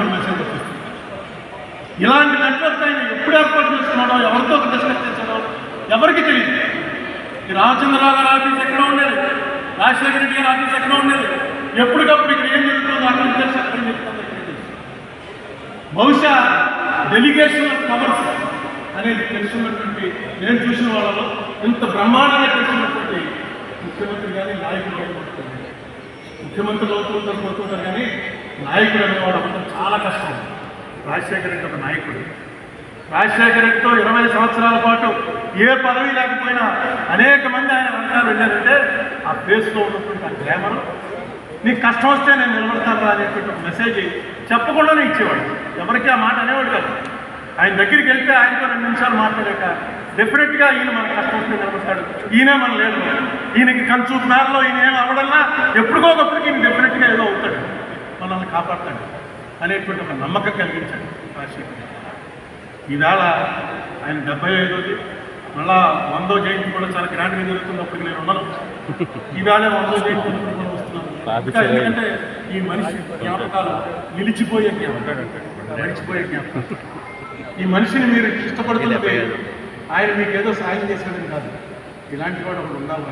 మనకు మెసేజ్ వచ్చేస్తుంది ఇలాంటి నెట్వర్క్ ఆయన ఎప్పుడు ఏర్పాటు చేసుకున్నాడో ఎవరితో డిస్కస్ చేశాడో ఎవరికి తెలియదు. ఈ రామచంద్రరావు గారి ఆఫీస్ ఎక్కడ ఉండేది. రాజశేఖర రెడ్డి గారి ఆఫీస్ ఎక్కడ ఉండేది. ఎప్పటికప్పుడు ఇక్కడ ఏం జరుగుతుందో అక్కడ తెలుసు అక్కడ ఏం జరుగుతుందో బహుశా డెలిగేషన్ ఆఫ్ పవర్స్ అనేది తెలుసున్నటువంటి నేను చూసిన వాళ్ళలో ఇంత బ్రహ్మాండంగా తెలిసినటువంటి ముఖ్యమంత్రి కానీ నాయకులు కానీ ముఖ్యమంత్రులు అవుతుంటారు పోతుంటారు కానీ నాయకుడు అనేవాడు అప్పుడు చాలా కష్టం. రాజశేఖర రెడ్డి ఒక నాయకుడు. రాజశేఖర రెడ్డితో ఇరవై సంవత్సరాల పాటు ఏ పదవి లేకపోయినా అనేక మంది ఆయన రంగాలు వెళ్ళారంటే ఆ ఫేస్లో ఉన్నటువంటి ఆ గ్లామర్ నీకు కష్టం వస్తే నేను నిలబడతాను రా అనేటువంటి ఒక మెసేజ్ చెప్పకుండానే ఇచ్చేవాడు. ఎవరికి ఆ మాట అనేవాడు కాదు. ఆయన దగ్గరికి వెళ్తే ఆయనతో రెండు నిమిషాలు మాట్లాడాక డెఫినెట్గా ఈయన మన కష్టం వస్తే నిలబడతాడు. ఈయనే మన లేదు ఈయనకి కంచు మేరలో ఈయన ఏం అవ్వడన్నా ఎప్పుడుకోకప్పుడు ఒకప్పటికి ఈయన డెఫినెట్గా ఏదో అవుతాడు మనల్ని కాపాడతాడు అనేటువంటి ఒక నమ్మకం కలిగించాడు రాజశేఖర్. ఈవేళ ఆయన డెబ్బై ఐదోది మళ్ళా వందో జయంతి కూడా చాలా గ్రాండ్గా జరుగుతుంది. అప్పటికి నేను ఉన్నాను. ఈవేళ వందో జయంతి కూడా వస్తున్నాను ఎందుకంటే ఈ మనిషి జ్ఞాపకాలు నిలిచిపోయే జ్ఞాపకాలు నిలిచిపోయే జ్ఞాపకాలు ఈ మనిషిని మీరు ఇష్టపడుతుంటే ఆయన మీకు ఏదో సాయం చేశాడని కాదు. ఇలాంటి వాడు ఒకడు ఉండాలి.